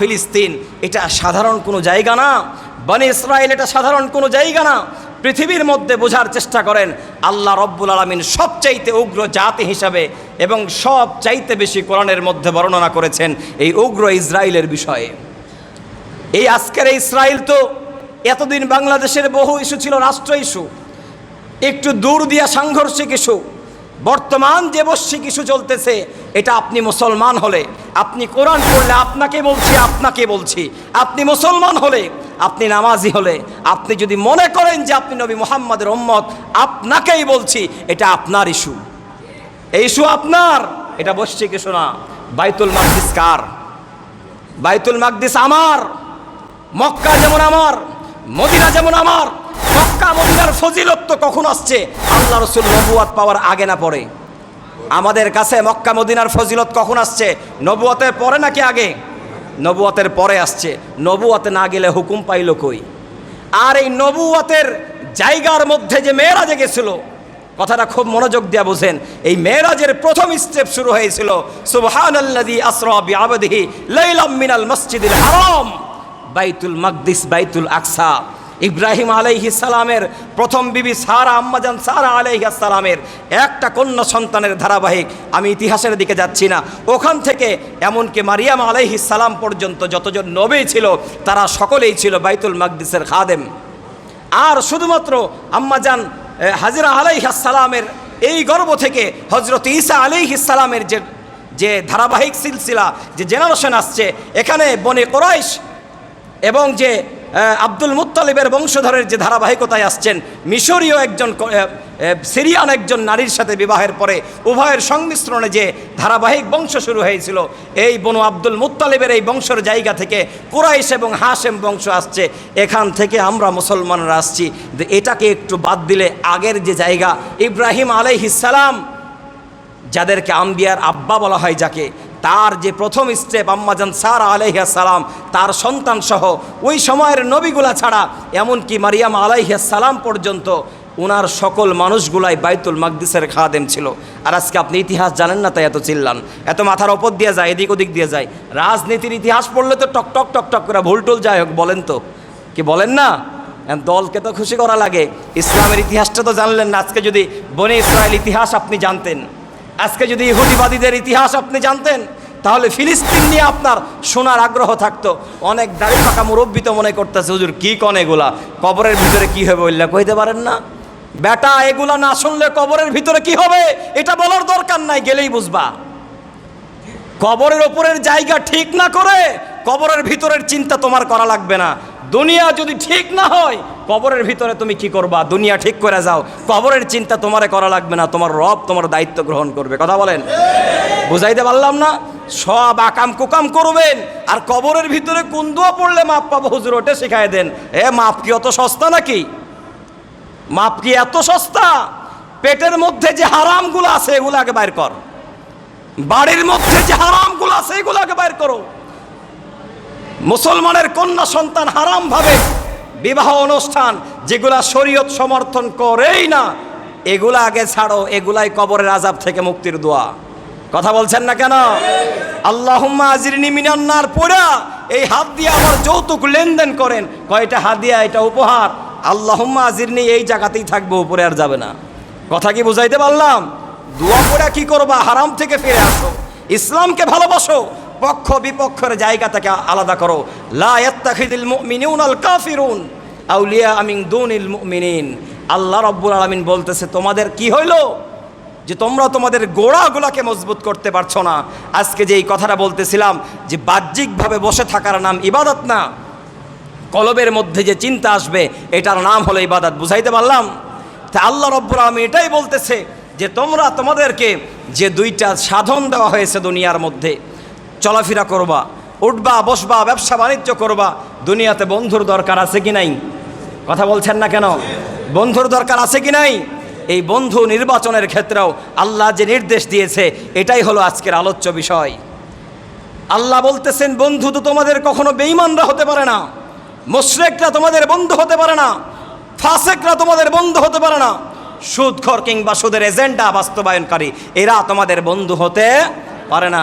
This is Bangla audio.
ফিলিস্তিন, এটা সাধারণ কোনো জায়গা না। বনে ইসরায়েল, এটা সাধারণ কোনো জায়গা না। পৃথিবীর মধ্যে বোঝার চেষ্টা করেন, আল্লাহ রব্বুল আলমিন সবচাইতে উগ্র জাতি হিসাবে এবং সব চাইতে বেশি কোরআনের মধ্যে বর্ণনা করেছেন এই উগ্র ইসরায়েলের বিষয়ে। এই আজকের ইসরায়েল তো এতদিন বাংলাদেশের বহু ইস্যু ছিল, রাষ্ট্র ইস্যু। একটু দূর দিয়া সাংঘর্ষিক ইস্যু। বর্তমান যে বৈশ্বিক ইস্যু চলতেছে, এটা আপনি মুসলমান হলে, আপনি কোরআন পড়লে আপনাকে বলছি আপনাকে বলছি। আপনি মুসলমান হলে, আপনি নামাজি হলে, আপনি যদি মনে করেন যে আপনি নবী মোহাম্মদের উম্মত, আপনাকেই বলছি, এটা আপনার ইস্যু। এই ইস্যু আপনার। এটা বৈশ্বিক ইস্যু না। বাইতুল মাকদিস কার? বাইতুল মাকদিস আমার। মক্কা যেমন আমার, মদিনা যেমন আমার মক্কা মদিনার ফজিলত তো কখন আসছে? আল্লাহ রসুল নবুয়াত পাওয়ার আগে না পরে? আমাদের কাছে মক্কা মদিনার ফজিলত কখন আসছে? নবুয়াতের পরে নাকি আগে? নবুয়াতের পরে আসছে। নবুয়াতে না গেলে হুকুম পাইল কই? আর এই নবুয়াতের জায়গার মধ্যে যে মেয়েরাজে গেছিল, কথাটা খুব মনোযোগ দিয়া বোঝেন, এই মেয়েরাজের প্রথম স্টেপ শুরু হয়েছিল, সুবহানাল্লাযী আসরা লাইলাম মিনাল মসজিদিল হারাম, বাইতুল মাকদিস, বাইতুল আকসা। ইব্রাহিম সালামের প্রথম বিবি সারা আম্মাজান সারা সালামের একটা কন্যা সন্তানের ধারাবাহিক আমি ইতিহাসের দিকে যাচ্ছি না। ওখান থেকে এমনকি মারিয়াম সালাম পর্যন্ত যতজন নবী ছিল, তারা সকলেই ছিল বাইতুল মাকদিসের খাদেম। আর শুধুমাত্র আম্মাজান হাজিরা আলাইহাসালামের এই গর্ব থেকে হজরত ঈসা আলাইহিসালামের যে যে ধারাবাহিক সিলসিলা, যে জেনারেশন আসছে, এখানে বনে কোরাইশ এবং যে আব্দুল মুত্তালিবের বংশধরের যে ধারাবাহিকতায় আসছেন, মিশরীয় একজন সিরিয়ান একজন নারীর সাথে বিবাহের পরে উভয়ের সংমিশ্রণে যে ধারাবাহিক বংশ শুরু হয়েছিল, এই বনু আব্দুল মুত্তালিবের এই বংশের জায়গা থেকে কুরাইশ এবং হাসেম বংশ আসছে। এখান থেকে আমরা মুসলমানরা আসছি। এটাকে একটু বাদ দিলে আগের যে জায়গা, ইব্রাহিম আলাইহিসালাম যাদেরকে আম্বিয়ার আব্বা বলা হয় যাকে তার যে প্রথম স্টেপ আম্মাজান সার আলাইহা সালাম, তার সন্তান সহ, ওই সময়ের নবীগুলা ছাড়া, এমনকি মারিয়াম আলাইহা সালাম পর্যন্ত ওনার সকল মানুষগুলাই বাইতুল মাকদিসের খাদেম ছিল। আর আজকে আপনি ইতিহাস জানেন না, তাই এত চিল্লান। এত মাথার ওপর দিয়ে যায়, এদিক ওদিক দিয়ে যায়। রাজনীতির ইতিহাস পড়লে তো টক টক টক টক করে ভুলটুল যাই হোক, বলেন তো। কি বলেন না? দলকে তো খুশি করা লাগে। ইসলামের ইতিহাসটা তো জানলেন না, আজকে যদি বনে ইসরায়েল ইতিহাস আপনি জানতেন। আজকে যদি ইহুদিবাদীদের ইতিহাস আপনি জানতেন, তাহলে ফিলিস্তিন নিয়ে আপনার শোনার আগ্রহ থাকতো। অনেক দাড়ি পাকা মুরব্বী তো মনে করতেছে, হুজুর, কী কন এগুলা? কবরের ভিতরে কি হবে বললে? কইতে পারেন না। বেটা, এগুলা না শুনলে কবরের ভিতরে কি হবে? এটা বলার দরকার নাই, গেলেই বুঝবা। কবরের ওপরের জায়গা ঠিক না করে কবরের ভিতরের চিন্তা তোমার করা লাগবে না। দুনিয়া যদি ঠিক না হয়, কবরের ভিতরে তুমি কি করবা? দুনিয়া ঠিক করে যাও। কবরের চিন্তা তোমারে করা লাগবে না, তোমার রব তোমার দায়িত্ব গ্রহণ করবে। কথা বলেন? বুঝাইতে পারলাম না? সব আকাম কুকাম করবেন, আর কবরের ভিতরে কুন্দুয়া পড়লে মাপ পাবো, হুজুর, ওটা শিখাই দেন। এ, মাপ কি অত সস্তা নাকি? মাপ কি এত সস্তা? পেটের মধ্যে যে হারামগুলো আছে, এগুলো আগে বাইর কর। বাড়ির মধ্যে যে হারামগুলো আছে এগুলোকে বাইর করো। মুসলমানের কন্যা সন্তান হারামভাবে বিবাহ অনুষ্ঠান যেগুলা শরীয়ত সমর্থন করেই না, এগুলা আগে ছাড়ো, এগুলাই কবরের আজাব থেকে মুক্তির দোয়া। কথা বলছেন না কেন? আল্লাহুম্মা আজিরনি মিনান্নার এই হাত দিয়ে আমার যৌতুক লেনদেন করেন। কয়টা হাদিয়া এটা উপহার? আল্লাহুম্মা আজিরনি এই জায়গাতেই থাকবে, উপরে আর যাবে না। কথা কি বুঝাইতে পারলাম? দোয়া পড়া কি করবা? হারাম থেকে ফিরে আসো। ইসলামকে ভালোবাসো। পক্ষ বিপক্ষের জায়গা থেকে আলাদা করো। লা ইয়াত্তাখিদিল মুমিনুনাল কাফিরুন। আউলিয়া আমিন দুনিল মুমিনিন। আল্লাহ রাব্বুল আলামিন বলতেছে, তোমাদের কি হইল? যে তোমরা তোমাদের গোড়াগুলাকে মজবুত করতে পারছ না। আজকে যে এই কথাটা বলতেছিলাম, যে বাহ্যিকভাবে বসে থাকার নাম ইবাদত না। কলবের মধ্যে যে চিন্তা আসবে, এটার নাম হলো ইবাদত। বুঝাইতে পারলাম? তা আল্লাহ রব্বুল আলমী এটাই বলতেছে যে, তোমরা তোমাদেরকে যে দুইটা সাধন দেওয়া হয়েছে দুনিয়ার মধ্যে চলাফেরা করবা, উঠবা, বসবা, ব্যবসা বাণিজ্য করবা, দুনিয়াতে বন্ধুর দরকার আছে কি নাই? কথা বলছেন না কেন? বন্ধুর দরকার আছে কি নাই? এই বন্ধু নির্বাচনের ক্ষেত্রেও আল্লাহ যে নির্দেশ দিয়েছে, এটাই হলো আজকের আলোচ্য বিষয়। আল্লাহ বলতেছেন, বন্ধু তো তোমাদের কখনো বেঈমানরা হতে পারে না, মুশরেকরা তোমাদের বন্ধু হতে পারে না, ফাসেকরা তোমাদের বন্ধু হতে পারে না। সুদখর কিংবা সুদের এজেন্ডা বাস্তবায়নকারী, এরা তোমাদের বন্ধু হতে পারে না।